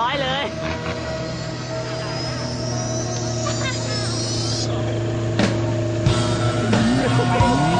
ร้อยเลยโอ้